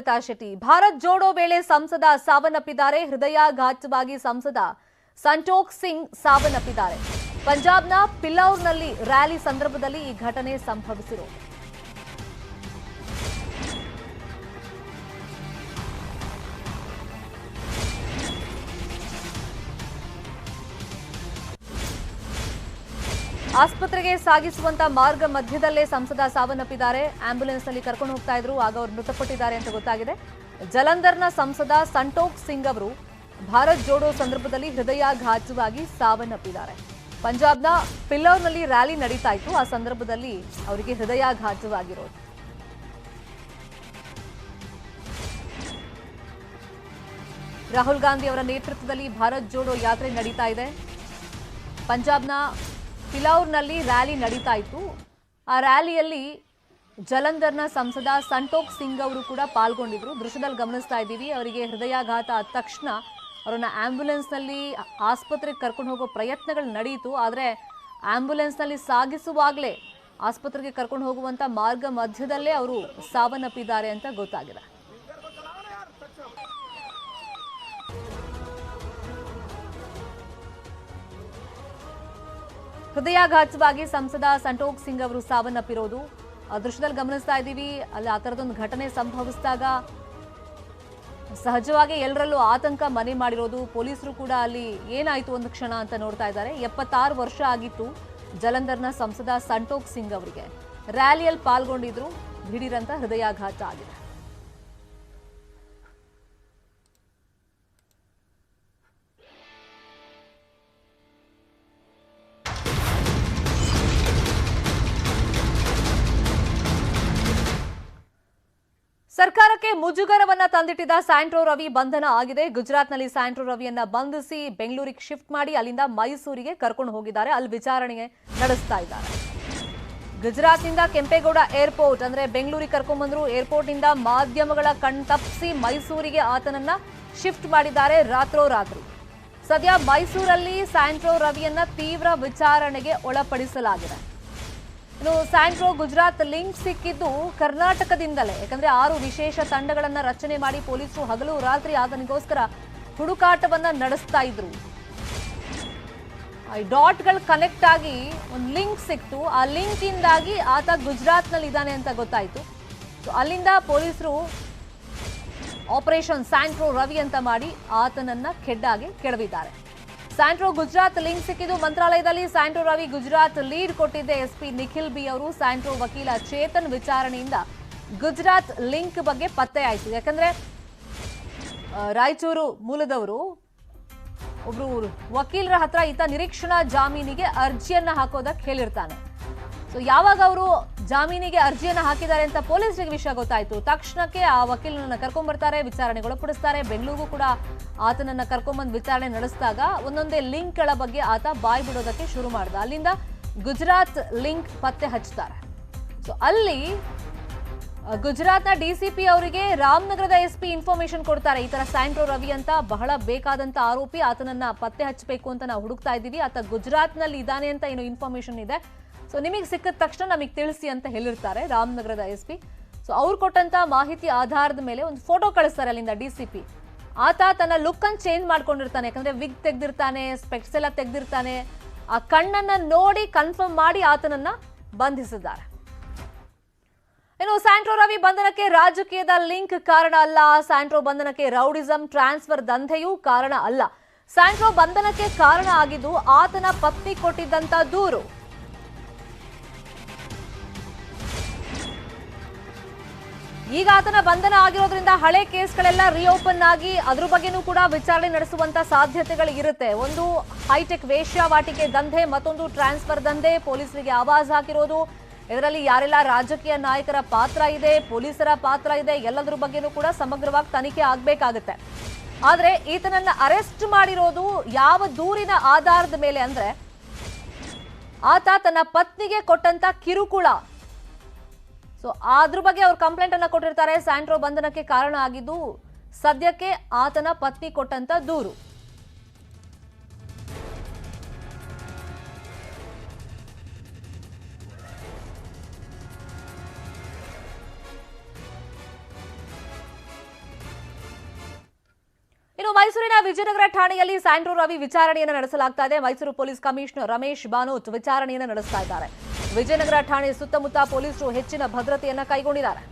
ನಮಿತಾ ಶೆಟ್ಟಿ. ಭಾರತ್ ಜೋಡೋ ವೇಳೆ ಸಂಸದ ಸಾವನ್ನಪ್ಪಿದ್ದಾರೆ. ಹೃದಯಾಘಾತವಾಗಿ ಸಂಸದ ಸಂಟೋಕ್ ಸಿಂಗ್ ಸಾವನ್ನಪ್ಪಿದ್ದಾರೆ. ಪಂಜಾಬ್ನ ಪಿಲೌರ್ನಲ್ಲಿ ರ್ಯಾಲಿ ಸಂದರ್ಭದಲ್ಲಿ ಈ ಘಟನೆ ಸಂಭವಿಸಿರುವುದು ಆಸ್ಪತ್ರೆಗೆ ಸಾಗಿಸುವಂತ ಮಾರ್ಗ ಮಧ್ಯದಲ್ಲೇ ಸಂಸದ ಸಾವನ್ನಪ್ಪಿದ್ದಾರೆ. ಆಂಬ್ಯುಲೆನ್ಸ್ನಲ್ಲಿ ಕರ್ಕೊಂಡು ಹೋಗ್ತಾ ಇದ್ರು, ಆಗ ಅವರು ಮೃತಪಟ್ಟಿದ್ದಾರೆ ಅಂತ ಗೊತ್ತಾಗಿದೆ. ಜಲಂಧರ್ನ ಸಂಸದ ಸಂಟೋಕ್ ಸಿಂಗ್ ಅವರು ಭಾರತ್ ಜೋಡೋ ಸಂದರ್ಭದಲ್ಲಿ ಹೃದಯಾಘಾತವಾಗಿ ಸಾವನ್ನಪ್ಪಿದ್ದಾರೆ. ಪಂಜಾಬ್ನ ಪಿಲ್ಲೋರ್ನಲ್ಲಿ ರ್ಯಾಲಿ ನಡೀತಾ ಇತ್ತು. ಆ ಸಂದರ್ಭದಲ್ಲಿ ಅವರಿಗೆ ಹೃದಯಾಘಾತವಾಗಿರೋದು. ರಾಹುಲ್ ಗಾಂಧಿ ಅವರ ನೇತೃತ್ವದಲ್ಲಿ ಭಾರತ್ ಜೋಡೋ ಯಾತ್ರೆ ನಡೀತಾ ಇದೆ. ಪಂಜಾಬ್ನ ಪಿಲೌರ್ನಲ್ಲಿ ರ್ಯಾಲಿ ನಡೀತಾ ಇತ್ತು. ಆ ರ್ಯಾಲಿಯಲ್ಲಿ ಜಲಂಧರ್ನ ಸಂಸದ ಸಂತೋಕ್ ಸಿಂಗ್ ಅವರು ಕೂಡ ಪಾಲ್ಗೊಂಡಿದ್ರು. ದೃಶ್ಯದಲ್ಲಿ ಗಮನಿಸ್ತಾ ಇದ್ದೀವಿ, ಅವರಿಗೆ ಹೃದಯಾಘಾತ ಆದ ತಕ್ಷಣ ಅವರನ್ನ ಆಂಬ್ಯುಲೆನ್ಸ್ನಲ್ಲಿ ಆಸ್ಪತ್ರೆಗೆ ಕರ್ಕೊಂಡು ಹೋಗೋ ಪ್ರಯತ್ನಗಳು ನಡೆಯಿತು ಆದರೆ ಆಂಬ್ಯುಲೆನ್ಸ್ನಲ್ಲಿ ಸಾಗಿಸುವಾಗಲೇ ಆಸ್ಪತ್ರೆಗೆ ಕರ್ಕೊಂಡು ಹೋಗುವಂಥ ಮಾರ್ಗ ಮಧ್ಯದಲ್ಲೇ ಅವರು ಸಾವನ್ನಪ್ಪಿದ್ದಾರೆ ಅಂತ ಗೊತ್ತಾಗಿದೆ. ಹೃದಯಾಘಾತವಾಗಿ ಸಂಸದ ಸಂಟೋಕ್ ಸಿಂಗ್ ಅವರು ಸಾವನ್ನಪ್ಪಿರೋದು. ದೃಶ್ಯದಲ್ಲಿ ಗಮನಿಸ್ತಾ ಇದ್ದೀವಿ. ಅಲ್ಲಿ ಆ ಥರದೊಂದು ಘಟನೆ ಸಂಭವಿಸಿದಾಗ ಸಹಜವಾಗಿ ಎಲ್ಲರಲ್ಲೂ ಆತಂಕ ಮನೆ ಮಾಡಿರೋದು. ಪೊಲೀಸರು ಕೂಡ ಅಲ್ಲಿ ಏನಾಯಿತು ಒಂದು ಕ್ಷಣ ಅಂತ ನೋಡ್ತಾ ಇದ್ದಾರೆ. ಎಪ್ಪತ್ತಾರು ವರ್ಷ ಆಗಿತ್ತು ಜಲಂಧರ್ನ ಸಂಸದ ಸಂಟೋಕ್ ಸಿಂಗ್ ಅವರಿಗೆ. ರ್ಯಾಲಿಯಲ್ಲಿ ಪಾಲ್ಗೊಂಡಿದ್ರು. ದಿಢೀರಂತ ಹೃದಯಾಘಾತ ಆಗಿದೆ. ಸರ್ಕಾರಕ್ಕೆ ಮುಜುಗರವನ್ನ ತಂದಿಟ್ಟಿದ್ದ ಸ್ಯಾಂಟ್ರೋ ರವಿ ಬಂಧನ ಆಗಿದೆ. ಗುಜರಾತ್ನಲ್ಲಿ ಸ್ಯಾಂಟ್ರೋ ರವಿಯನ್ನ ಬಂಧಿಸಿ ಬೆಂಗಳೂರಿಗೆ ಶಿಫ್ಟ್ ಮಾಡಿ ಅಲ್ಲಿಂದ ಮೈಸೂರಿಗೆ ಕರ್ಕೊಂಡು ಹೋಗಿದ್ದಾರೆ. ಅಲ್ಲಿ ವಿಚಾರಣೆ ನಡೆಸ್ತಾ ಇದ್ದಾರೆ. ಗುಜರಾತ್ನಿಂದ ಕೆಂಪೇಗೌಡ ಏರ್ಪೋರ್ಟ್ ಅಂದ್ರೆ ಬೆಂಗಳೂರಿಗೆ ಕರ್ಕೊಂಡ್ಬಂದ್ರು ಏರ್ಪೋರ್ಟ್ನಿಂದ ಮಾಧ್ಯಮಗಳ ಕಣ್ತಪ್ಪಿಸಿ ಮೈಸೂರಿಗೆ ಆತನನ್ನ ಶಿಫ್ಟ್ ಮಾಡಿದ್ದಾರೆ ರಾತ್ರೋರಾತ್ರಿ. ಸದ್ಯ ಮೈಸೂರಲ್ಲಿ ಸ್ಯಾಂಟ್ರೋ ರವಿಯನ್ನ ತೀವ್ರ ವಿಚಾರಣೆಗೆ ಒಳಪಡಿಸಲಾಗಿದೆ. ಇನ್ನು ಸ್ಯಾಂಟ್ರೋ ಗುಜರಾತ್ ಲಿಂಕ್ ಸಿಕ್ಕಿದ್ದು ಕರ್ನಾಟಕದಿಂದಲೇ. ಯಾಕಂದ್ರೆ ಆರು ವಿಶೇಷ ತಂಡಗಳನ್ನ ರಚನೆ ಮಾಡಿ ಪೊಲೀಸರು ಹಗಲು ರಾತ್ರಿ ಆತನಿಗೋಸ್ಕರ ಹುಡುಕಾಟವನ್ನ ನಡೆಸ್ತಾ ಇದ್ರು. ಈ ಡಾಟ್ಗಳು ಕನೆಕ್ಟ್ ಆಗಿ ಒಂದು ಲಿಂಕ್ ಸಿಕ್ತು. ಆ ಲಿಂಕ್ ಇಂದಾಗಿ ಆತ ಗುಜರಾತ್ನಲ್ಲಿ ಇದ್ದಾನೆ ಅಂತ ಗೊತ್ತಾಯ್ತು. ಸೊ ಅಲ್ಲಿಂದ ಪೊಲೀಸರು ಆಪರೇಷನ್ ಸ್ಯಾಂಟ್ರೋ ರವಿ ಅಂತ ಮಾಡಿ ಆತನನ್ನ ಕೆಡ್ಡಾಗಿ ಕೆಡವಿದ್ದಾರೆ. ಸ್ಯಾಂಟ್ರೋ ಗುಜರಾತ್ ಲಿಂಕ್ ಸಿಕ್ಕಿದ್ದು ಮಂತ್ರಾಲಯದಲ್ಲಿ ಸ್ಯಾಂಟ್ರೋ ರವಿ ಗುಜರಾತ್ ಲೀಡ್ ಕೊಟ್ಟಿದ್ದೆ ಎಸ್ಪಿ ನಿಖಿಲ್ ಬಿ ಅವರು. ಸ್ಯಾಂಟ್ರೋ ವಕೀಲ ಚೇತನ್ ವಿಚಾರಣೆಯಿಂದ ಗುಜರಾತ್ ಲಿಂಕ್ ಬಗ್ಗೆ ಪತ್ತೆ ಆಯಿತು. ಯಾಕಂದ್ರೆ ರಾಯಚೂರು ಮೂಲದವರು ಒಬ್ರು ವಕೀಲರ ಹತ್ರ ಈತ ನಿರೀಕ್ಷಣಾ ಜಾಮೀನಿಗೆ ಅರ್ಜಿಯನ್ನ ಹಾಕೋದಕ್ಕೆ ಹೇಳಿರ್ತಾನೆ. ಸೊ ಯಾವಾಗ ಅವರು ಜಾಮೀನಿಗೆ ಅರ್ಜಿಯನ್ನು ಹಾಕಿದ್ದಾರೆ ಅಂತ ಪೊಲೀಸರಿಗೆ ವಿಷಯ ಗೊತ್ತಾಯಿತು. ತಕ್ಷಣಕ್ಕೆ ಆ ವಕೀಲನನ್ನು ಕರ್ಕೊಂಡ್ಬರ್ತಾರೆ ವಿಚಾರಣೆಗೆ ಒಳಪಡಿಸ್ತಾರೆ ಬೆಂಗಳೂರು ಕೂಡ ಆತನನ್ನು ಕರ್ಕೊಂಡ್ಬಂದು ವಿಚಾರಣೆ ನಡೆಸಿದಾಗ ಒಂದೊಂದೇ ಲಿಂಕ್ಗಳ ಬಗ್ಗೆ ಆತ ಬಾಯಿ ಬಿಡೋದಕ್ಕೆ ಶುರು ಮಾಡ್ದ. ಅಲ್ಲಿಂದ ಗುಜರಾತ್ ಲಿಂಕ್ ಪತ್ತೆ ಹಚ್ತಾರೆ ಸೊ ಅಲ್ಲಿ ಗುಜರಾತ್ನ ಡಿಸಿಪಿ ಅವರಿಗೆ ರಾಮನಗರದ ಎಸ್ಪಿ ಇನ್ಫಾರ್ಮೇಶನ್ ಕೊಡ್ತಾರೆ. ಈ ತರ ಸ್ಯಾಂಟ್ರೋ ರವಿ ಅಂತ ಬಹಳ ಬೇಕಾದಂತ ಆರೋಪಿ ಆತನನ್ನ ಪತ್ತೆ ಹಚ್ಚಬೇಕು ಅಂತ ನಾವು ಹುಡುಕ್ತಾ ಇದ್ದೀವಿ. ಆತ ಗುಜರಾತ್ನಲ್ಲಿ ಇದ್ದಾನೆ ಅಂತ ಏನು ಇನ್ಫಾರ್ಮೇಶನ್ ಇದೆ. ಸೊ ನಿಮಗೆ ಸಿಕ್ಕಿದ ತಕ್ಷಣ ನಮಗೆ ತಿಳಿಸಿ ಅಂತ ಹೇಳಿರ್ತಾರೆ ರಾಮನಗರದ ಎಸ್ ಪಿ. ಸೊ ಅವ್ರು ಕೊಟ್ಟಂತ ಮಾಹಿತಿ ಆಧಾರದ ಮೇಲೆ ಒಂದು ಫೋಟೋ ಕಳಿಸ್ತಾರೆ ಅಲ್ಲಿಂದ ಡಿ ಸಿ ಪಿ. ಆತ ತನ್ನ ಲುಕ್ ಅನ್ನು ಚೇಂಜ್ ಮಾಡ್ಕೊಂಡಿರ್ತಾನೆ. ಯಾಕಂದ್ರೆ ವಿಗ್ ತೆಗ್ದಿರ್ತಾನೆ ಸ್ಪೆಕ್ಸ್ ಎಲ್ಲ ತೆಗ್ದಿರ್ತಾನೆ. ಆ ಕಣ್ಣನ್ನ ನೋಡಿ ಕನ್ಫರ್ಮ್ ಮಾಡಿ ಆತನನ್ನ ಬಂಧಿಸಿದ್ದಾರೆ. ಇನ್ನು ಸ್ಯಾಂಟ್ರೋ ರವಿ ಬಂಧನಕ್ಕೆ ರಾಜಕೀಯದ ಲಿಂಕ್ ಕಾರಣ ಅಲ್ಲ. ಸ್ಯಾಂಟ್ರೋ ಬಂಧನಕ್ಕೆ ರೌಡಿಸಂ ಟ್ರಾನ್ಸ್ಫರ್ ದಂಧೆಯೂ ಕಾರಣ ಅಲ್ಲ. ಸ್ಯಾಂಟ್ರೋ ಬಂಧನಕ್ಕೆ ಕಾರಣ ಆಗಿದ್ದು ಆತನ ಪತ್ನಿ ಕೊಟ್ಟಿದ್ದಂತ ದೂರು. ಈಗ ಆತನ ಬಂಧನ ಆಗಿರೋದ್ರಿಂದ ಹಳೆ ಕೇಸ್ಗಳೆಲ್ಲ ರಿಓಪನ್ ಆಗಿ ಅದ್ರ ಬಗ್ಗೆನೂ ಕೂಡ ವಿಚಾರಣೆ ನಡೆಸುವಂತ ಸಾಧ್ಯತೆಗಳು ಇರುತ್ತೆ. ಒಂದು ಹೈಟೆಕ್ ವೇಶ್ಯಾವಾಟಿಕೆ ದಂಧೆ, ಮತ್ತೊಂದು ಟ್ರಾನ್ಸ್ಫರ್ ದಂಧೆ, ಪೊಲೀಸರಿಗೆ ಆವಾಜ್ ಹಾಕಿರೋದು. ಇದರಲ್ಲಿ ಯಾರೆಲ್ಲ ರಾಜಕೀಯ ನಾಯಕರ ಪಾತ್ರ ಇದೆ, ಪೊಲೀಸರ ಪಾತ್ರ ಇದೆ, ಎಲ್ಲದ್ರ ಬಗ್ಗೆನೂ ಕೂಡ ಸಮಗ್ರವಾಗಿ ತನಿಖೆ ಆಗಬೇಕಾಗುತ್ತೆ. ಆದ್ರೆ ಈತನನ್ನ ಅರೆಸ್ಟ್ ಮಾಡಿರೋದು ಯಾವ ದೂರಿನ ಆಧಾರದ ಮೇಲೆ ಅಂದ್ರೆ, ಆತ ತನ್ನ ಪತ್ನಿಗೆ ಕೊಟ್ಟಂತ ಕಿರುಕುಳ. ಸೊ ಅದ್ರ ಬಗ್ಗೆ ಅವ್ರು ಕಂಪ್ಲೇಂಟ್ ಅನ್ನ ಕೊಟ್ಟಿರ್ತಾರೆ. ಸ್ಯಾಂಟ್ರೋ ಬಂಧನಕ್ಕೆ ಕಾರಣ ಆಗಿದ್ದು ಸದ್ಯಕ್ಕೆ ಆತನ ಪತ್ನಿ ಕೊಟ್ಟಂತ ದೂರು. ಇನ್ನು ಮೈಸೂರಿನ ವಿಜಯನಗರ ಠಾಣೆಯಲ್ಲಿ ಸ್ಯಾಂಡ್ರೋ ರವಿ ವಿಚಾರಣೆಯನ್ನು ನಡೆಸಲಾಗ್ತಾ ಇದೆ. ಮೈಸೂರು ಪೊಲೀಸ್ ಕಮಿಷನರ್ ರಮೇಶ್ ಬಾನೋತ್ ವಿಚಾರಣೆಯನ್ನು ನಡೆಸ್ತಾ ಇದ್ದಾರೆ. ವಿಜಯನಗರ ಠಾಣೆ ಸುತ್ತಮುತ್ತ ಪೊಲೀಸರು ಹೆಚ್ಚಿನ ಭದ್ರತೆಯನ್ನು ಕೈಗೊಂಡಿದ್ದಾರೆ.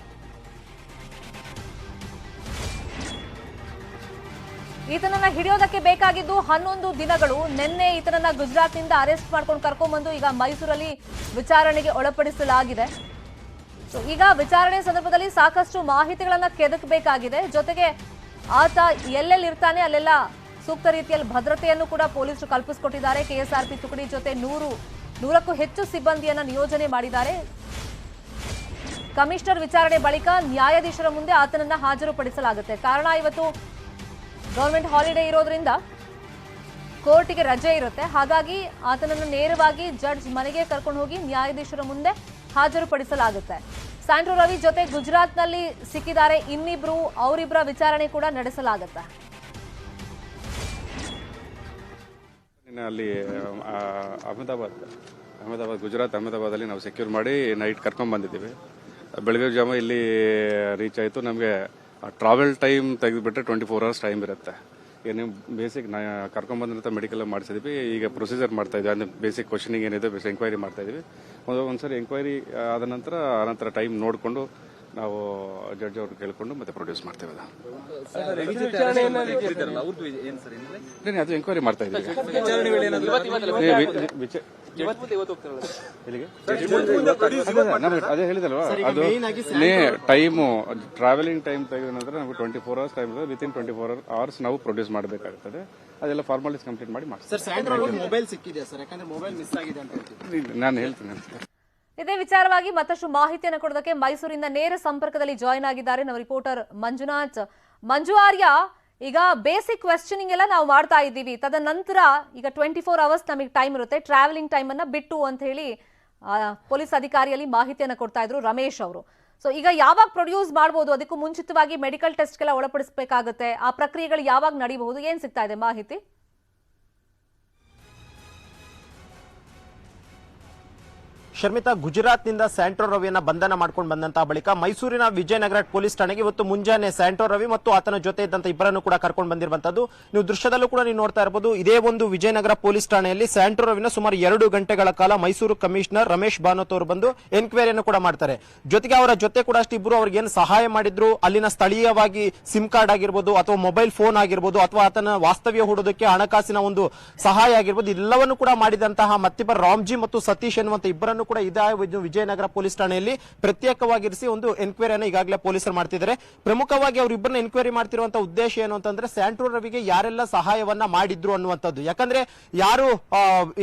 ಈತನನ್ನ ಹಿಡಿಯೋದಕ್ಕೆ ಬೇಕಾಗಿದ್ದು ಹನ್ನೊಂದು ದಿನಗಳು. ನಿನ್ನೆ ಈತನನ್ನ ಗುಜರಾತ್ನಿಂದ ಅರೆಸ್ಟ್ ಮಾಡ್ಕೊಂಡು ಕರ್ಕೊಂಡ್ಬಂದು ಈಗ ಮೈಸೂರಲ್ಲಿ ವಿಚಾರಣೆಗೆ ಒಳಪಡಿಸಲಾಗಿದೆ. ಸೊ ಈಗ ವಿಚಾರಣೆ ಸಂದರ್ಭದಲ್ಲಿ ಸಾಕಷ್ಟು ಮಾಹಿತಿಗಳನ್ನ ಕೆದಕಬೇಕಾಗಿದೆ. ಜೊತೆಗೆ ಆತ ಎಲ್ಲೆಲ್ಲಿರ್ತಾನೆ ಅಲ್ಲೆಲ್ಲ ಸೂಕ್ತ ರೀತಿಯಲ್ಲಿ ಭದ್ರತೆಯನ್ನು ಕೂಡ ಪೊಲೀಸರು ಕಲ್ಪಿಸಿಕೊಟ್ಟಿದ್ದಾರೆ. ಕೆಎಸ್ಆರ್ಪಿ ತುಕಡಿ ಜೊತೆ ನೂರು ನೂರಕ್ಕೂ ಹೆಚ್ಚು ಸಿಬ್ಬಂದಿಯನ್ನು ನಿಯೋಜನೆ ಮಾಡಿದ್ದಾರೆ. ಕಮಿಷನರ್ ವಿಚಾರಣೆ ಬಳಿಕ ನ್ಯಾಯಾಧೀಶರ ಮುಂದೆ ಆತನನ್ನ ಹಾಜರುಪಡಿಸಲಾಗುತ್ತೆ. ಕಾರಣ ಇವತ್ತು ಗೌರ್ಮೆಂಟ್ ಹಾಲಿಡೇ ಇರೋದ್ರಿಂದ ಕೋರ್ಟಿಗೆ ರಜೆ ಇರುತ್ತೆ. ಹಾಗಾಗಿ ಆತನನ್ನು ನೇರವಾಗಿ ಜಡ್ಜ್ ಮನೆಗೆ ಕರ್ಕೊಂಡು ಹೋಗಿ ನ್ಯಾಯಾಧೀಶರ ಮುಂದೆ ಹಾಜರುಪಡಿಸಲಾಗುತ್ತೆ. ಸ್ಯಾಂಡ್ರೋ ರವಿ ಜೊತೆ ಗುಜರಾತ್ನಲ್ಲಿ ಸಿಕ್ಕಿದ್ದಾರೆ. ಇನ್ನಿಬ್ರು ಅವರಿಬ್ಬರ ವಿಚಾರಣೆ ಕೂಡ ನಡೆಸಲಾಗುತ್ತೆ. ಅಲ್ಲಿ ಅಹಮದಾಬಾದ್ ಅಹಮದಾಬಾದ್, ಗುಜರಾತ್, ಅಹಮದಾಬಾದಲ್ಲಿ ನಾವು ಸೆಕ್ಯೂರ್ ಮಾಡಿ ನೈಟ್ ಕರ್ಕೊಂಡು ಬಂದಿದ್ದೀವಿ. ಬೆಳಗ್ಗೆ ಜಾಮ ಇಲ್ಲಿ ರೀಚ್ ಆಯಿತು. ನಮಗೆ ಟ್ರಾವೆಲ್ ಟೈಮ್ ತೆಗೆದುಬಿಟ್ರೆ ಟ್ವೆಂಟಿ ಫೋರ್ ಅವರ್ಸ್ ಟೈಮ್ ಇರುತ್ತೆ. ಈಗ ನೀವು ಬೇಸಿಕ್ ನಾ, ಕರ್ಕೊಂಡ್ ಬಂದಂಥ ಮೆಡಿಕಲ್ ಮಾಡಿಸಿದ್ವಿ. ಈಗ ಪ್ರೊಸೀಜರ್ ಮಾಡ್ತಾ ಇದ್ವಿ. ಅಂದರೆ ಬೇಸಿಕ್ ಕ್ವಶನಿಂಗ್ ಏನಿದೆ ಬೇಸಿಕ್ ಎಂಕ್ವೈರಿ ಮಾಡ್ತಾ ಇದ್ವಿ ಒಂದು, ಒಂದ್ಸರಿ ಎಂಕ್ವೈರಿ ಆದ ನಂತರ ಆನಂತರ ಟೈಮ್ ನೋಡಿಕೊಂಡು ನಾವು ಜಡ್ಜ್ ಅವ್ರು ಕೇಳಿಕೊಂಡು ಮತ್ತೆ ಪ್ರೊಡ್ಯೂಸ್ ಮಾಡ್ತೇವೆ ಅದು. ಏನೇ, ಅದು ಎಂಕ್ವೈರಿ ಮಾಡ್ತಾ ಇದ್ದೀವಿ? ಅದೇ, ಹೇಳಿದಲ್ವಾ? ಅದು ಟೈಮು ಟ್ರಾವೆಲಿಂಗ್ ಟೈಮ್ ತೆಗೆದ ನಂತರ ನಮಗೆ twenty four hours time within twenty four hours ನಾವು ಪ್ರೊಡ್ಯೂಸ್ ಮಾಡಬೇಕಾಗ್ತದೆ. ಅದೆಲ್ಲ ಫಾರ್ಮಾಲಿಟೀಸ್ ಕಂಪ್ಲೀಟ್ ಮಾಡಿ ಮಾಡ್ತೀವಿ. ಸರ್ ಸ್ಯಾಂಡ್ರೋ ಮೊಬೈಲ್ ಸಿಕ್ಕಿದೆ ಸರ್? ಯಾಕಂದ್ರೆ ಮೊಬೈಲ್ ಮಿಸ್ ಆಗಿದೆ ಅಂತ ಹೇಳ್ತೀವಿ ನಾನು ಹೇಳ್ತೀನಿ ಅಂತ ಇದೇ ವಿಚಾರವಾಗಿ ಮತ್ತಷ್ಟು ಮಾಹಿತಿಯನ್ನು ಕೊಡೋದಕ್ಕೆ ಮೈಸೂರಿಂದ ನೇರ ಸಂಪರ್ಕದಲ್ಲಿ ಜಾಯಿನ್ ಆಗಿದ್ದಾರೆ ನಮ್ಮ ರಿಪೋರ್ಟರ್ ಮಂಜುನಾಥ್. ಮಂಜು ಆರ್ಯ, ಈಗ ಬೇಸಿಕ್ ಕ್ವೆಶ್ಚನಿಂಗ್ ಎಲ್ಲ ನಾವು ಮಾಡ್ತಾ ಇದ್ದೀವಿ. ತದನಂತರ ಈಗ ಟ್ವೆಂಟಿ ಫೋರ್ ಅವರ್ಸ್ ನಮಗೆ ಟೈಮ್ ಇರುತ್ತೆ. ಟ್ರಾವೆಲಿಂಗ್ ಟೈಮ್ ಅನ್ನ ಬಿಟ್ಟು ಅಂತ ಹೇಳಿ ಪೊಲೀಸ್ ಅಧಿಕಾರಿಯಲ್ಲಿ ಮಾಹಿತಿಯನ್ನು ಕೊಡ್ತಾ ಇದ್ರು ರಮೇಶ್ ಅವರು. ಸೊ ಈಗ ಯಾವಾಗ ಪ್ರೊಡ್ಯೂಸ್ ಮಾಡಬಹುದು ಅದಕ್ಕೂ ಮುಂಚಿತವಾಗಿ ಮೆಡಿಕಲ್ ಟೆಸ್ಟ್ಗೆಲ್ಲ ಒಳಪಡಿಸಬೇಕಾಗುತ್ತೆ. ಆ ಪ್ರಕ್ರಿಯೆಗಳು ಯಾವಾಗ ನಡೀಬಹುದು? ಏನ್ ಸಿಗ್ತಾ ಇದೆ ಮಾಹಿತಿ? ಶರ್ಮಿತಾ ಗುಜರಾತ್ನಿಂದ ಸ್ಯಾಂಟ್ರೋ ರವಿಯನ್ನ ಬಂಧನ ಮಾಡ್ಕೊಂಡು ಬಂದಂತಹ ಬಳಿಕ ಮೈಸೂರಿನ ವಿಜಯನಗರ ಪೊಲೀಸ್ ಠಾಣೆಗೆ ಇವತ್ತು ಮುಂಜಾನೆ ಸ್ಯಾಂಟ್ರೋ ರವಿ ಮತ್ತು ಆತನ ಜೊತೆ ಇದ್ದಂತ ಇಬ್ಬರನ್ನು ಕೂಡ ಕರ್ಕೊಂಡು ಬಂದಿರುವಂತದ್ದು. ನೀವು ದೃಶ್ಯದಲ್ಲೂ ಕೂಡ ನೀವು ನೋಡ್ತಾ ಇರಬಹುದು. ಇದೇ ಒಂದು ವಿಜಯನಗರ ಪೊಲೀಸ್ ಠಾಣೆಯಲ್ಲಿ ಸ್ಯಾಂಟ್ರೋ ರವಿನ ಸುಮಾರು ಎರಡು ಗಂಟೆಗಳ ಕಾಲ ಮೈಸೂರು ಕಮಿಷನರ್ ರಮೇಶ್ ಬಾನೋತ್ ಅವರು ಬಂದು ಎನ್ಕ್ವೈರಿಯನ್ನು ಕೂಡ ಮಾಡ್ತಾರೆ. ಜೊತೆಗೆ ಅವರ ಜೊತೆ ಕೂಡ ಅಷ್ಟು ಇಬ್ಬರು ಅವ್ರಿಗೆ ಏನು ಸಹಾಯ ಮಾಡಿದ್ರು. ಅಲ್ಲಿನ ಸ್ಥಳೀಯವಾಗಿ ಸಿಮ್ ಕಾರ್ಡ್ ಆಗಿರ್ಬೋದು ಅಥವಾ ಮೊಬೈಲ್ ಫೋನ್ ಆಗಿರ್ಬೋದು ಅಥವಾ ಆತನ ವಾಸ್ತವ್ಯ ಹೂಡೋದಕ್ಕೆ ಹಣಕಾಸಿನ ಒಂದು ಸಹಾಯ ಆಗಿರ್ಬೋದು. ಎಲ್ಲವನ್ನು ಕೂಡ ಮಾಡಿದಂತಹ ಮತ್ತಿಬ್ಬರ ರಾಮ್ಜಿ ಮತ್ತು ಸತೀಶ್ ಎನ್ನುವಂತ ಇಬ್ಬರನ್ನು ಕೂಡ ಇದೇ ವಿಜಯನಗರ ಪೊಲೀಸ್ ಠಾಣೆಯಲ್ಲಿ ಪ್ರತ್ಯೇಕವಾಗಿರಿಸಿ ಒಂದು ಎನ್ಕ್ವೈರಿಯನ್ನು ಈಗಾಗಲೇ ಪೊಲೀಸರು ಮಾಡ್ತಿದ್ದಾರೆ. ಪ್ರಮುಖವಾಗಿ ಅವರಿಬ್ಬರನ್ನ ಎನ್ಕ್ವೈರಿ ಮಾಡ್ತಿರುವಂತ ಉದ್ದೇಶ ಏನು ಅಂತಂದ್ರೆ ಸ್ಯಾಂಟ್ರೋ ರವಿಗೆ ಯಾರೆಲ್ಲ ಸಹಾಯವನ್ನ ಮಾಡಿದ್ರು ಅನ್ನುವಂಥದ್ದು. ಯಾಕಂದ್ರೆ ಯಾರು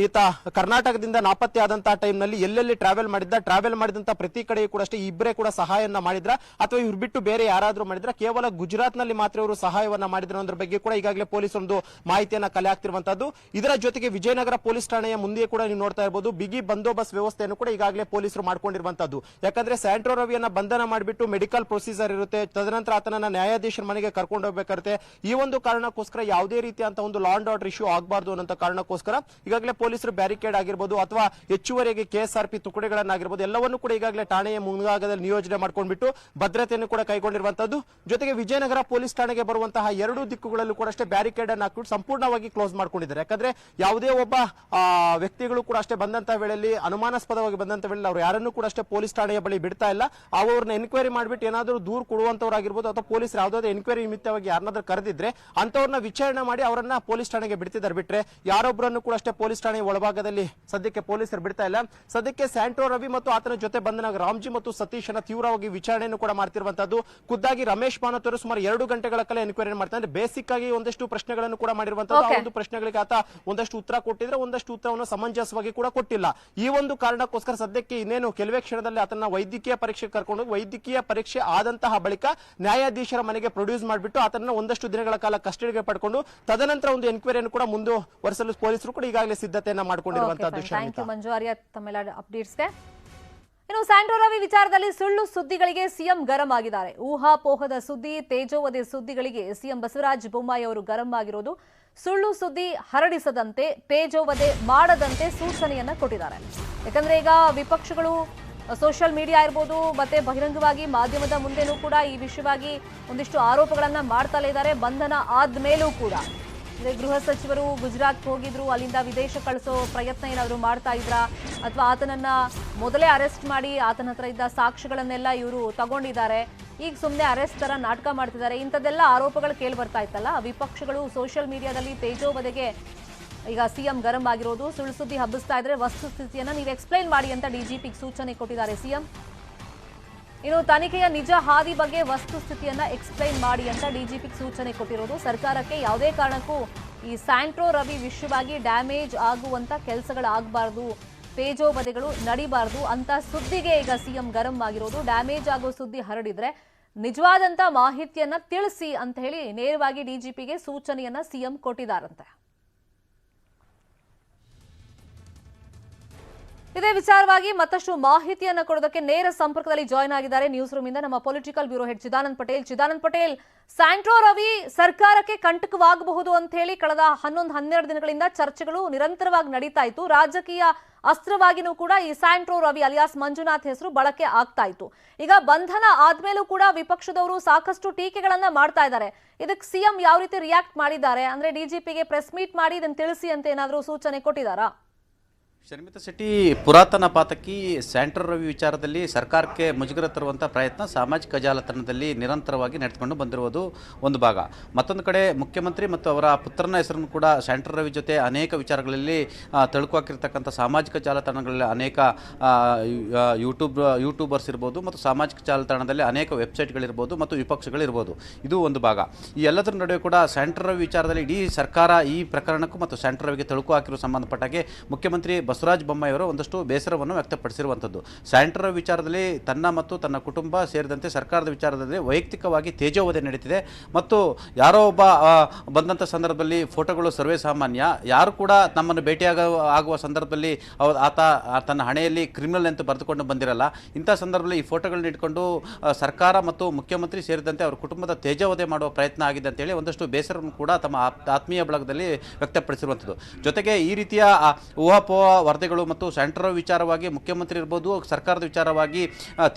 ಈತ ಕರ್ನಾಟಕದಿಂದ ನಾಪತ್ತೆ ಆದಂತಹ ಟೈಮ್ನಲ್ಲಿ ಎಲ್ಲೆಲ್ಲಿ ಟ್ರಾವೆಲ್ ಮಾಡಿದ್ದ ಟ್ರಾವೆಲ್ ಮಾಡಿದಂತ ಪ್ರತಿ ಕಡೆಯೂ ಕೂಡ ಅಷ್ಟೇ ಇಬ್ಬರೇ ಕೂಡ ಸಹಾಯವನ್ನ ಮಾಡಿದ್ರ? ಅಥವಾ ಇವ್ರು ಬಿಟ್ಟು ಬೇರೆ ಯಾರಾದ್ರೂ ಮಾಡಿದ್ರ? ಕೇವಲ ಗುಜರಾತ್ನಲ್ಲಿ ಮಾತ್ರ ಇವರು ಸಹಾಯವನ್ನ ಮಾಡಿದ್ರು ಅನ್ನೋದ್ರ ಬಗ್ಗೆ ಕೂಡ ಈಗಾಗಲೇ ಪೊಲೀಸ್ ಒಂದು ಮಾಹಿತಿಯನ್ನ ಕಲೆ ಹಾಕ್ತಿರುವಂತದ್ದು ಇದರ ಜೊತೆಗೆ ವಿಜಯನಗರ ಪೊಲೀಸ್ ಠಾಣೆಯ ಮುಂದೆ ಕೂಡ ನೀವು ನೋಡ್ತಾ ಇರಬಹುದು ಬಿಗಿ ಬಂದೋಬಸ್ತ್ ವ್ಯವಸ್ಥೆಯನ್ನು ಕೂಡ ಈಗಾಗಲೇ ಪೊಲೀಸರು ಮಾಡ್ಕೊಂಡಿರುವಂತದ್ದು ಯಾಕಂದ್ರೆ ಸ್ಯಾಂಟ್ರೋ ರವಿಯನ್ನ ಬಂಧನ ಮಾಡಿಬಿಟ್ಟು ಮೆಡಿಕಲ್ ಪ್ರೊಸೀಜರ್ ಇರುತ್ತೆ. ತದನಂತರ ಆತನನ್ನ ನ್ಯಾಯಾಧೀಶರ ಮನೆಗೆ ಕರ್ಕೊಂಡು ಹೋಗ್ಬೇಕಾಗುತ್ತೆ. ಈ ಒಂದು ಕಾರಣಕ್ಕೋಸ್ಕರ ಯಾವುದೇ ರೀತಿಯಂತ ಒಂದು ಲಾ ಅಂಡ್ ಆರ್ಡರ್ ಇಶ್ಯೂ ಆಗಬಾರ್ದು ಅನ್ನೋ ಕಾರಣಕ್ಕೋಸ್ಕರ ಈಗಾಗಲೇ ಪೊಲೀಸರು ಬ್ಯಾರಿಕೇಡ್ ಆಗಿರ್ಬೋದು ಅಥವಾ ಹೆಚ್ಚುವರಿಯಾಗಿ ಕೆಎಸ್ಆರ್ಪಿ ತುಕಡಿಗಳನ್ನಾಗಿರ್ಬೋದು ಎಲ್ಲವನ್ನೂ ಕೂಡ ಈಗಾಗಲೇ ಠಾಣೆಯ ಮುಂಭಾಗದಲ್ಲಿ ನಿಯೋಜನೆ ಮಾಡ್ಕೊಂಡ್ಬಿಟ್ಟು ಭದ್ರತೆಯನ್ನು ಕೂಡ ಕೈಗೊಂಡಿರುವಂತದ್ದು ಜೊತೆಗೆ ವಿಜಯನಗರ ಪೊಲೀಸ್ ಠಾಣೆಗೆ ಬರುವಂತಹ ಎರಡು ದಿಕ್ಕುಗಳಲ್ಲೂ ಕೂಡ ಅಷ್ಟೇ ಬ್ಯಾರಿಕೇಡ್ ಅನ್ನು ಹಾಕಿಬಿಟ್ಟು ಸಂಪೂರ್ಣವಾಗಿ ಕ್ಲೋಸ್ ಮಾಡ್ಕೊಂಡಿದ್ದಾರೆ. ಯಾಕಂದ್ರೆ ಯಾವುದೇ ಒಬ್ಬ ವ್ಯಕ್ತಿಗಳು ಕೂಡ ಅಷ್ಟೇ ಬಂದಂತಹ ವೇಳೆಯಲ್ಲಿ ಅನುಮಾನಾಸ್ಪದವಾಗಿ ಬಂದಂತ ವೇಳೆ ಅವರು ಯಾರನ್ನೂ ಕೂಡ ಅಷ್ಟೇ ಪೊಲೀಸ್ ಠಾಣೆಯ ಬಳಿ ಬಿಡ್ತಾ ಇಲ್ಲ. ಅವ್ರನ್ನ ಎನ್ಕ್ವೈರಿ ಮಾಡಿಬಿಟ್ಟು ಏನಾದರೂ ದೂರು ಕೊಡುವಂತವರಾಗಿರ್ಬೋದು ಅಥವಾ ಪೊಲೀಸ್ ಯಾವುದಾದ್ರು ಎನ್ಕ್ವೈರಿ ನಿಮಿತ್ತವಾಗಿ ಯಾರನ್ನಾದ್ರೂ ಕರೆದಿದ್ರೆ ಅಂತವ್ರನ್ನ ವಿಚಾರಣೆ ಮಾಡಿ ಅವರನ್ನ ಪೊಲೀಸ್ ಠಾಣೆಗೆ ಬಿಡ್ತಿದ್ದಾರೆ ಬಿಟ್ರೆ ಯಾರೊಬ್ಬರನ್ನು ಕೂಡ ಅಷ್ಟೇ ಪೊಲೀಸ್ ಠಾಣೆಯ ಒಳಭಾಗದಲ್ಲಿ ಸದ್ಯಕ್ಕೆ ಪೊಲೀಸರು ಬಿಡ್ತಾ ಇಲ್ಲ. ಸದ್ಯಕ್ಕೆ ಸ್ಯಾಂಟೋ ರವಿ ಮತ್ತು ಆತನ ಜೊತೆ ಬಂದನಾಗ ರಾಮ್ಜಿ ಮತ್ತು ಸತೀಶನ ತೀವ್ರವಾಗಿ ವಿಚಾರಣೆಯನ್ನು ಕೂಡ ಮಾಡ್ತಿರುವಂತದ್ದು ಖುದ್ದಾಗಿ ರಮೇಶ್ ಮಾನತ್ ಅವರು ಸುಮಾರು ಎರಡು ಗಂಟೆಗಳ ಕಾಲ ಎನ್ಕ್ವೈರಿ ಮಾಡ್ತಾರೆ ಅಂದ್ರೆ ಬೇಸಿಕ್ ಆಗಿ ಒಂದಷ್ಟು ಪ್ರಶ್ನೆಗಳನ್ನು ಕೂಡ ಮಾಡಿರುವಂತದ್ದು ಆ ಒಂದು ಪ್ರಶ್ನೆಗಳಿಗೆ ಆತ ಒಂದಷ್ಟು ಉತ್ತರ ಕೊಟ್ಟಿದ್ರೆ ಒಂದಷ್ಟು ಉತ್ತರವನ್ನು ಸಮಂಜಸವಾಗಿ ಕೂಡ ಕೊಟ್ಟಿಲ್ಲ. ಈ ಒಂದು ಕಾರಣಕ್ಕೋಸ್ಕರ ಸದ್ಯಕ್ಕೆ ಇನ್ನೇನು ಕೆಲವೇ ಕ್ಷಣದಲ್ಲಿ ಆತನ ವೈದ್ಯಕೀಯ ಪರೀಕ್ಷೆ ಕರ್ಕೊಂಡು ವೈದ್ಯಕೀಯ ಪರೀಕ್ಷೆ ಆದಂತಹ ಬಳಿಕ ನ್ಯಾಯಾಧೀಶರ ಮನೆಗೆ ಪ್ರೊಡ್ಯೂಸ್ ಮಾಡಿಬಿಟ್ಟು ಆತನ ಒಂದಷ್ಟು ದಿನಗಳ ಕಾಲ ಕಸ್ಟಡಿಗೆ ಪಡ್ಕೊಂಡು ತದನಂತರ ಒಂದು ಎನ್ಕ್ವೈರಿಯನ್ನು ಕೂಡ ಮುಂದುವರಿಸಲು ಪೊಲೀಸರು ಕೂಡ ಈಗಾಗಲೇ ಸಿದ್ಧತೆಯನ್ನ ಮಾಡಿಕೊಂಡಿರುವಂತಹ ಇನ್ನು ಸ್ಯಾಂಡ್ರೋ ರವಿ ವಿಚಾರದಲ್ಲಿ ಸುಳ್ಳು ಸುದ್ದಿಗಳಿಗೆ ಸಿಎಂ ಗರಂ ಆಗಿದ್ದಾರೆ. ಊಹಾಪೋಹದ ಸುದ್ದಿ ತೇಜೋವದೆ ಸುದ್ದಿಗಳಿಗೆ ಸಿಎಂ ಬಸವರಾಜ ಬೊಮ್ಮಾಯಿ ಅವರು ಗರಂ ಆಗಿರೋದು ಸುಳ್ಳು ಸುದ್ದಿ ಹರಡಿಸದಂತೆ ಪೇಜೋವದೆ ಮಾಡದಂತೆ ಸೂಚನೆಯನ್ನ ಕೊಟ್ಟಿದ್ದಾರೆ. ಯಾಕಂದ್ರೆ ಈಗ ವಿಪಕ್ಷಗಳು ಸೋಷಿಯಲ್ ಮೀಡಿಯಾ ಇರ್ಬೋದು, ಮತ್ತೆ ಬಹಿರಂಗವಾಗಿ ಮಾಧ್ಯಮದ ಮುಂದೆನೂ ಕೂಡ ಈ ವಿಷಯವಾಗಿ ಒಂದಿಷ್ಟು ಆರೋಪಗಳನ್ನ ಮಾಡ್ತಲೇ ಇದ್ದಾರೆ, ಬಂಧನ ಆದ್ಮೇಲೂ ಕೂಡ. ಅಂದ್ರೆ ಗೃಹ ಸಚಿವರು ಗುಜರಾತ್ ಹೋಗಿದ್ರು, ಅಲ್ಲಿಂದ ವಿದೇಶ ಕಳಿಸೋ ಪ್ರಯತ್ನ ಏನಾದ್ರು ಮಾಡ್ತಾ ಇದ್ರಾ? ಅಥವಾ ಆತನನ್ನ ಮೊದಲೇ ಅರೆಸ್ಟ್ ಮಾಡಿ, ಆತನ ಹತ್ರ ಇದ್ದ ಸಾಕ್ಷ್ಯಗಳನ್ನೆಲ್ಲ ಇವರು ತಗೊಂಡಿದ್ದಾರೆ. ಈಗ ಸುಮ್ಮನೆ ಅರೆಸ್ಟ್ ತರ ನಾಟಕ ಮಾಡ್ತಿದ್ದಾರೆ. ಇಂಥದ್ದೆಲ್ಲ ಆರೋಪಗಳು ಕೇಳಿ ಬರ್ತಾ ಇತ್ತಲ್ಲ? ವಿಪಕ್ಷಗಳು ಸೋಷಿಯಲ್ ಮೀಡಿಯಾದಲ್ಲಿ ತೇಜೋವಧೆಗೆ ಈಗ ಸಿಎಂ ಗರಂ ಆಗಿರೋದು. ಸುಳ್ಳು ಸುದ್ದಿ ಹಬ್ಬಿಸ್ತಾ ಇದ್ರೆ ವಸ್ತುಸ್ಥಿತಿಯನ್ನು ನೀವು ಎಕ್ಸ್ಪ್ಲೈನ್ ಮಾಡಿ ಅಂತ ಡಿಜಿಪಿಗೆ ಸೂಚನೆ ಕೊಟ್ಟಿದ್ದಾರೆ ಸಿಎಂ. ಇನ್ನು ತನಿಖೆಯ ನಿಜ ಹಾದಿ ಬಗ್ಗೆ ವಸ್ತುಸ್ಥಿತಿಯನ್ನ ಎಕ್ಸ್ಪ್ಲೈನ್ ಮಾಡಿ ಅಂತ ಡಿಜಿಪಿಗೆ ಸೂಚನೆ ಕೊಟ್ಟಿರೋದು. ಸರ್ಕಾರಕ್ಕೆ ಯಾವುದೇ ಕಾರಣಕ್ಕೂ ಈ ಸ್ಯಾಂಟ್ರೋ ರವಿ ವಿಷಯವಾಗಿ ಡ್ಯಾಮೇಜ್ ಆಗುವಂತ ಕೆಲಸಗಳಾಗಬಾರ್ದು. ತೇಜೋವಧೆಗಳು ನಡಿಬಾರದು ಅಂತ ಸುದ್ದಿಗೆ ಈಗ ಸಿಎಂ ಗರಂ ಆಗಿರೋದು. ಡ್ಯಾಮೇಜ್ ಆಗೋ ಸುದ್ದಿ ಹರಡಿದ್ರೆ ನಿಜವಾದಂತ ಮಾಹಿತಿಯನ್ನ ತಿಳಿಸಿ ಅಂತ ಹೇಳಿ ನೇರವಾಗಿ ಡಿಜಿಪಿಗೆ ಸೂಚನೆಯನ್ನ ಸಿಎಂ ಕೊಟ್ಟಿದ್ದಾರಂತೆ ಇದೇ ವಿಚಾರವಾಗಿ ಮತ್ತಷ್ಟು ಮಾಹಿತಿಯನ್ನ ಕೊಡೋದಕ್ಕೆ ನೇರ ಸಂಪರ್ಕದಲ್ಲಿ ಜಾಯ್ನ್ ಆಗಿದ್ದಾರೆ ನ್ಯೂಸ್ ರೂಮ್ ಇಂದ ನಮ್ಮ political bureau head Chidanand Patel. Chidanand Patel, Santro Ravi ಸರ್ಕಾರಕ್ಕೆ ಕಂಟಕವಾಗಬಹುದು ಅಂತ ಹೇಳಿ ಕಳೆದ ಹನ್ನೊಂದು ಹನ್ನೆರಡು ದಿನಗಳಿಂದ ಚರ್ಚೆಗಳು ನಿರಂತರವಾಗಿ ನಡೀತಾ ಇತ್ತು. ರಾಜಕೀಯ ಅಸ್ತ್ರವಾಗಿನೂ ಕೂಡ ಈ ಸ್ಯಾಂಟ್ರೋ ರವಿ ಅಲಿಯಾಸ್ ಮಂಜುನಾಥ್ ಹೆಸರು ಬಳಕೆ ಆಗ್ತಾ ಇತ್ತು. ಈಗ ಬಂಧನ ಆದ್ಮೇಲೂ ಕೂಡ ವಿಪಕ್ಷದವರು ಸಾಕಷ್ಟು ಟೀಕೆಗಳನ್ನ ಮಾಡ್ತಾ ಇದ್ದಾರೆ. ಇದಕ್ಕೆ ಸಿಎಂ ಯಾವ ರೀತಿ ರಿಯಾಕ್ಟ್ ಮಾಡಿದ್ದಾರೆ? ಅಂದ್ರೆ ಡಿಜಿಪಿಗೆ ಪ್ರೆಸ್ ಮೀಟ್ ಮಾಡಿ ಇದನ್ನು ತಿಳಿಸಿ ಅಂತ ಏನಾದರೂ ಸೂಚನೆ ಕೊಟ್ಟಿದ್ದಾರಾ? ಶರ್ಮಿತಾ ಶೆಟ್ಟಿ, ಪುರಾತನ ಪಾತಕಿ ಸ್ಯಾಂಟರ್ ರವಿ ವಿಚಾರದಲ್ಲಿ ಸರ್ಕಾರಕ್ಕೆ ಮುಜುಗರ ತರುವಂಥ ಪ್ರಯತ್ನ ಸಾಮಾಜಿಕ ಜಾಲತಾಣದಲ್ಲಿ ನಿರಂತರವಾಗಿ ನಡೆದುಕೊಂಡು ಬಂದಿರುವುದು ಒಂದು ಭಾಗ. ಮತ್ತೊಂದು ಕಡೆ ಮುಖ್ಯಮಂತ್ರಿ ಮತ್ತು ಅವರ ಪುತ್ರನ ಹೆಸರನ್ನು ಕೂಡ ಸ್ಯಾಂಟರ್ ರವಿ ಜೊತೆ ಅನೇಕ ವಿಚಾರಗಳಲ್ಲಿ ತಳುಕು ಹಾಕಿರ್ತಕ್ಕಂಥ ಸಾಮಾಜಿಕ ಜಾಲತಾಣಗಳಲ್ಲಿ ಅನೇಕ ಯೂಟ್ಯೂಬ್, ಯೂಟ್ಯೂಬರ್ಸ್ ಇರ್ಬೋದು ಮತ್ತು ಸಾಮಾಜಿಕ ಜಾಲತಾಣದಲ್ಲಿ ಅನೇಕ ವೆಬ್ಸೈಟ್ಗಳಿರ್ಬೋದು ಮತ್ತು ವಿಪಕ್ಷಗಳಿರ್ಬೋದು. ಇದು ಒಂದು ಭಾಗ. ಈ ಎಲ್ಲದರ ನಡುವೆ ಕೂಡ ಸ್ಯಾಂಟರ್ ರವಿ ವಿಚಾರದಲ್ಲಿ ಇಡೀ ಸರ್ಕಾರ ಈ ಪ್ರಕರಣಕ್ಕೂ ಮತ್ತು ಸ್ಯಾಂಟರ್ ರವಿಗೆ ತಳುಕು ಹಾಕಿರುವ ಸಂಬಂಧಪಟ್ಟಾಗೆ ಮುಖ್ಯಮಂತ್ರಿ ಬಸವರಾಜ ಬೊಮ್ಮಾಯಿಯವರು ಒಂದಷ್ಟು ಬೇಸರವನ್ನು ವ್ಯಕ್ತಪಡಿಸಿರುವಂಥದ್ದು. ಸ್ಯಾಂಟ್ರೋ ವಿಚಾರದಲ್ಲಿ ತನ್ನ ಮತ್ತು ತನ್ನ ಕುಟುಂಬ ಸೇರಿದಂತೆ ಸರ್ಕಾರದ ವಿಚಾರದಲ್ಲಿ ವೈಯಕ್ತಿಕವಾಗಿ ತೇಜೋವಧೆ ನಡೀತಿದೆ. ಮತ್ತು ಯಾರೋ ಒಬ್ಬ ಬಂದಂಥ ಸಂದರ್ಭದಲ್ಲಿ ಫೋಟೋಗಳು ಸರ್ವೇ ಸಾಮಾನ್ಯ. ಯಾರು ಕೂಡ ನಮ್ಮನ್ನು ಭೇಟಿಯಾಗ, ಆಗುವ ಸಂದರ್ಭದಲ್ಲಿ ಅವ, ಆತ ತನ್ನ ಹಣೆಯಲ್ಲಿ ಕ್ರಿಮಿನಲ್ ಅಂತ ಬರೆದುಕೊಂಡು ಬಂದಿರಲ್ಲ. ಇಂಥ ಸಂದರ್ಭದಲ್ಲಿ ಈ ಫೋಟೋಗಳನ್ನ ಇಟ್ಕೊಂಡು ಸರ್ಕಾರ ಮತ್ತು ಮುಖ್ಯಮಂತ್ರಿ ಸೇರಿದಂತೆ ಅವರ ಕುಟುಂಬದ ತೇಜೋವಧೆ ಮಾಡುವ ಪ್ರಯತ್ನ ಆಗಿದೆ ಅಂತೇಳಿ ಒಂದಷ್ಟು ಬೇಸರವನ್ನು ಕೂಡ ತಮ್ಮ ಆತ್ಮೀಯ ಬಳಗದಲ್ಲಿ ವ್ಯಕ್ತಪಡಿಸಿರುವಂಥದ್ದು. ಜೊತೆಗೆ ಈ ರೀತಿಯ ಊಹಾಪೋಹ ವರದಿಗಳು ಮತ್ತು ಸೆಂಟ್ರೋ ವಿಚಾರವಾಗಿ ಮುಖ್ಯಮಂತ್ರಿ ಇರ್ಬೋದು, ಸರ್ಕಾರದ ವಿಚಾರವಾಗಿ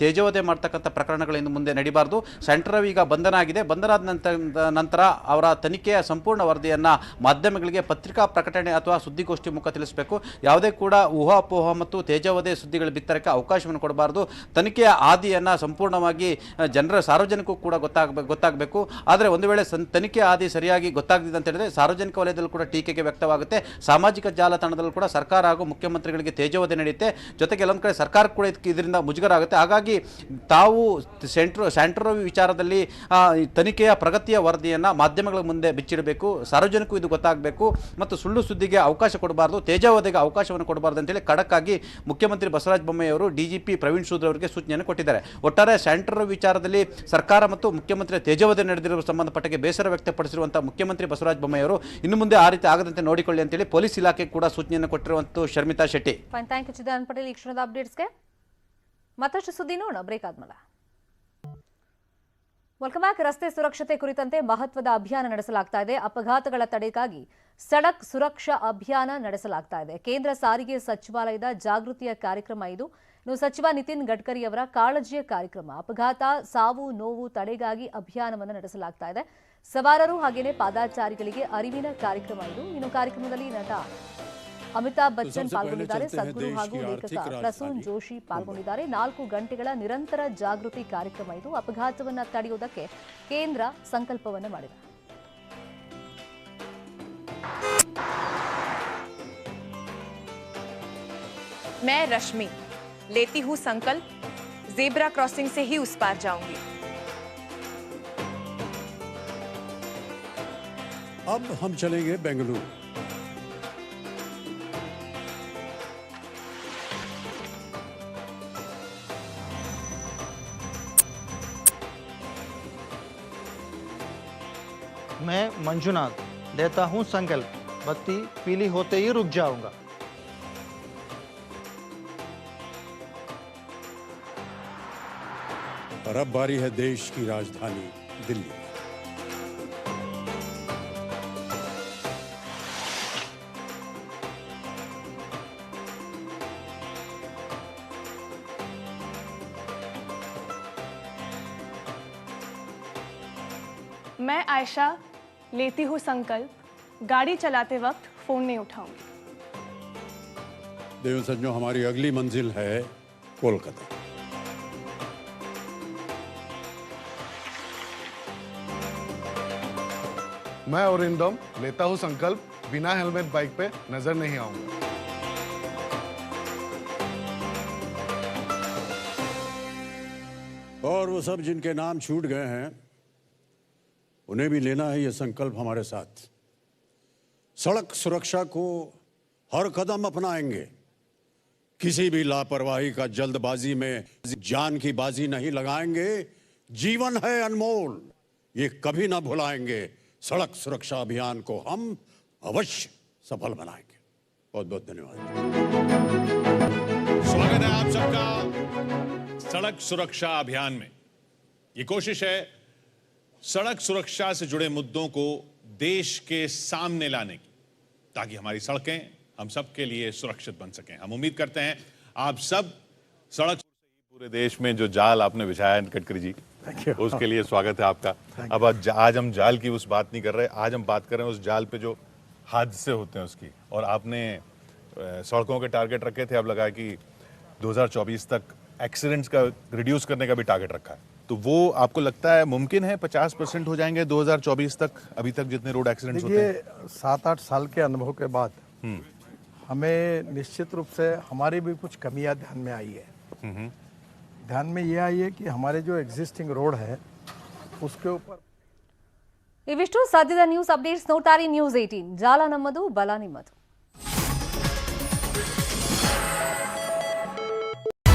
ತೇಜೋವದೆ ಮಾಡ್ತಕ್ಕಂಥ ಪ್ರಕರಣಗಳು ಇನ್ನು ಮುಂದೆ ನಡಿಬಾರ್ದು. ಸೆಂಟ್ರೋ ಈಗ ಬಂಧನ ಆಗಿದೆ. ಬಂಧನಾದ ನಂತರ ನಂತರ ಅವರ ತನಿಖೆಯ ಸಂಪೂರ್ಣ ವರದಿಯನ್ನು ಮಾಧ್ಯಮಗಳಿಗೆ ಪತ್ರಿಕಾ ಪ್ರಕಟಣೆ ಅಥವಾ ಸುದ್ದಿಗೋಷ್ಠಿ ಮುಖ ತಿಳಿಸಬೇಕು. ಯಾವುದೇ ಕೂಡ ಊಹಾಪೋಹ ಮತ್ತು ತೇಜವಧೆ ಸುದ್ದಿಗಳು ಬಿತ್ತರಕ್ಕೆ ಅವಕಾಶವನ್ನು ಕೊಡಬಾರ್ದು. ತನಿಖೆಯ ಆದಿಯನ್ನು ಸಂಪೂರ್ಣವಾಗಿ ಜನರ ಸಾರ್ವಜನಿಕಕ್ಕೂ ಕೂಡ ಗೊತ್ತಾಗಬೇಕು ಗೊತ್ತಾಗಬೇಕು. ಆದರೆ ಒಂದು ವೇಳೆ ಸನ್, ತನಿಖೆ ಆದಿ ಸರಿಯಾಗಿ ಗೊತ್ತಾಗದಿದೆ ಅಂತ ಹೇಳಿದ್ರೆ ಸಾರ್ವಜನಿಕ ವಲಯದಲ್ಲೂ ಕೂಡ ಟೀಕೆಗೆ ವ್ಯಕ್ತವಾಗುತ್ತೆ. ಸಾಮಾಜಿಕ ಜಾಲತಾಣದಲ್ಲೂ ಕೂಡ ಸರ್ಕಾರ ಹಾಗೂ ಮುಖ್ಯಮಂತ್ರಿಗಳಿಗೆ ತೇಜೋವಧೆ ನಡೆಯುತ್ತೆ. ಜೊತೆಗೆ ಕೆಲವೊಂದು ಕಡೆ ಸರ್ಕಾರ ಕೂಡ ಇದರಿಂದ ಮುಜುಗರ ಆಗುತ್ತೆ ಹಾಗಾಗಿ ತಾವು ಸೆಂಟ್ರೋ, ಸ್ಯಾಂಟ್ರೋ ವಿಚಾರದಲ್ಲಿ ತನಿಖೆಯ ಪ್ರಗತಿಯ ವರದಿಯನ್ನು ಮಾಧ್ಯಮಗಳ ಮುಂದೆ ಬಿಚ್ಚಿಡಬೇಕು. ಸಾರ್ವಜನಿಕರು ಇದು ಗೊತ್ತಾಗಬೇಕು. ಮತ್ತು ಸುಳ್ಳು ಸುದ್ದಿಗೆ ಅವಕಾಶ ಕೊಡಬಾರ್ದು. ತೇಜಾವಧಿಗೆ ಅವಕಾಶವನ್ನು ಕೊಡಬಾರ್ದು ಅಂತೇಳಿ ಖಡಕ್ಕಾಗಿ ಮುಖ್ಯಮಂತ್ರಿ ಬಸವರಾಜ ಬೊಮ್ಮಾಯಿ ಅವರು ಡಿಜಿಪಿ ಪ್ರವೀಣ್ ಸೂದ್ ಅವರಿಗೆ ಸೂಚನೆಯನ್ನು ಕೊಟ್ಟಿದ್ದಾರೆ. ಒಟ್ಟಾರೆ ಸ್ಯಾಂಟ್ರೋ ವಿಚಾರದಲ್ಲಿ ಸರ್ಕಾರ ಮತ್ತು ಮುಖ್ಯಮಂತ್ರಿ ತೇಜಾವಧಿ ನಡೆದಿರುವ ಸಂಬಂಧಪಟ್ಟಿಗೆ ಬೇಸರ ವ್ಯಕ್ತಪಡಿಸಿರುವಂಥ ಮುಖ್ಯಮಂತ್ರಿ ಬಸವರಾಜ ಬೊಮ್ಮಾಯಿಯವರು ಇನ್ನು ಮುಂದೆ ಆ ರೀತಿ ಆಗದಂತೆ ನೋಡಿಕೊಳ್ಳಿ ಅಂತೇಳಿ ಪೊಲೀಸ್ ಇಲಾಖೆ ಕೂಡ ಸೂಚನೆಯನ್ನು ಕೊಟ್ಟಿರುವಂಥ ಶರ್ಮಿತಾ ಶೆಟ್ಟಿ. ಥ್ಯಾಂಕ್ ಯು ಚಿದಾನಂದ್ ಪಟೇಲ್ ಈ ಕ್ಷಣದ ಅಪ್ಡೇಟ್ಸ್ಗೆ ಮತ್ತಷ್ಟು ಸುದ್ದಿ ನೋಡೋಣ. ಬ್ರೇಕ್ ಆದ್ಮೇಲೆ. ವೆಲ್ಕಮ್ ಬ್ಯಾಕ್ ರಸ್ತೆ ಸುರಕ್ಷತೆ ಕುರಿತಂತೆ ಮಹತ್ವದ ಅಭಿಯಾನ ನಡೆಸಲಾಗ್ತಾ ಇದೆ. ಅಪಘಾತಗಳ ತಡೆಗಾಗಿ ಸಡಕ್ ಸುರಕ್ಷಾ ಅಭಿಯಾನ ನಡೆಸಲಾಗ್ತಾ ಇದೆ. ಕೇಂದ್ರ ಸಾರಿಗೆ ಸಚಿವಾಲಯದ ಜಾಗೃತಿಯ ಕಾರ್ಯಕ್ರಮ ಇದು. ಇನ್ನು ಸಚಿವ ನಿತಿನ್ ಗಡ್ಕರಿ ಅವರ ಕಾಳಜಿಯ ಕಾರ್ಯಕ್ರಮ. ಅಪಘಾತ, ಸಾವು, ನೋವು ತಡೆಗಾಗಿ ಅಭಿಯಾನವನ್ನು ನಡೆಸಲಾಗ್ತಾ ಇದೆ. ಸವಾರರು ಹಾಗೆಯೇ ಪಾದಾಚಾರಿಗಳಿಗೆ ಅರಿವಿನ ಕಾರ್ಯಕ್ರಮ ಇದು. ಇನ್ನು ಕಾರ್ಯಕ್ರಮದಲ್ಲಿ ನಟ ಅಮಿತಾಬ್ ಬಚ್ಚನ್ ಪಾಲ್ಗೊಂಡಿದ್ದಾರೆ ಸದ್ಗುರು ಹಾಗೂ ಲೇಖಕ ಪ್ರಸೂನ್ ಜೋಶಿ ಪಾಲ್ಗೊಂಡಿದ್ದಾರೆ ನಾಲ್ಕು ಗಂಟೆಗಳ ನಿರಂತರ ಜಾಗೃತಿ ಕಾರ್ಯಕ್ರಮ ಇದು ಅಪಘಾತವನ್ನ ತಡೆಯುವುದಕ್ಕೆ ಕೇಂದ್ರ ಸಂಕಲ್ಪವನ್ನು ಮಾಡಿದೆ मैं रश्मि लेती हूँ संकल्प जेब्रा क्रॉसिंग से ही उस पार जाऊंगी अब हम चलेंगे बेंगलुरु मंजुनाथ देता हूँ संकल्प बत्ती पीली होते ही रुक जाऊँगा। और अब बारी है देश की राजधानी दिल्ली। मैं आयशा लेती हूँ संकल्प गाड़ी चलाते वक्त फ़ोन नहीं उठाऊँगी। देव सज्जनों हमारी अगली मंजिल है कोलकाता। मैं और इंदम लेता हूँ संकल्प बिना हेलमेट बाइक पे नज़र नहीं आऊँगा। और वो सब जिनके नाम छूट गए हैं उन्हें भी लेना है ये संकल्प हमारे साथ। सड़क सुरक्षा को हर कदम अपनाएँगे। किसी भी लापरवाही का जल्दबाजी में जान की बाजी नहीं लगाएँगे। जीवन है अनमोल, ये कभी ना भुलाएँगे। सड़क सुरक्षा अभियान को हम अवश्य सफल बनाएँगे। बहुत बहुत धन्यवाद। स्वागत है आप सबका सड़क सुरक्षा अभियान में। ये कोशिश है सड़क सुरक्षा से जुड़े मुद्दों को देश के सामने लाने की ताकि हमारी सड़कें हम सब के लिए सुरक्षित बन सकें। हम उम्मीद करते हैं आप सब सड़क पूरे देश में जो जाल आपने बिछाया गडकरी जी उसके लिए स्वागत है आपका। अब आज आज हम जाल की उस बात नहीं कर रहे आज हम बात कर रहे हैं उस जाल पे जो हादसे होते हैं उसकी। और आपने सड़कों के टारगेट रखे थे अब लगा कि 2024 तक एक्सीडेंट्स का रिड्यूस करने का भी टारगेट रखा है। तो वो आपको लगता है मुमकिन है 50 परसेंट हो जाएंगे 2024 तक अभी तक जितने रोड एक्सीडेंट्स होते हैं देखिए सात आठ साल के अनुभव के बाद हमें निश्चित रूप से हमारी भी कुछ कमियां ध्यान में आई है ध्यान में ये आई है कि हमारे जो एग्जिस्टिंग रोड है उसके ऊपर ಇವಿಷ್ಟು ಸದ್ಯದ ನ್ಯೂಸ್ ಅಪ್ಡೇಟ್ಸ್ ನೋಡ್ತಾರೆ ನ್ಯೂಸ್ ಏಟೀನ್ ಜಾಲ ನಮ್ಮದು ಬಲ ನಿಮ್ಮದು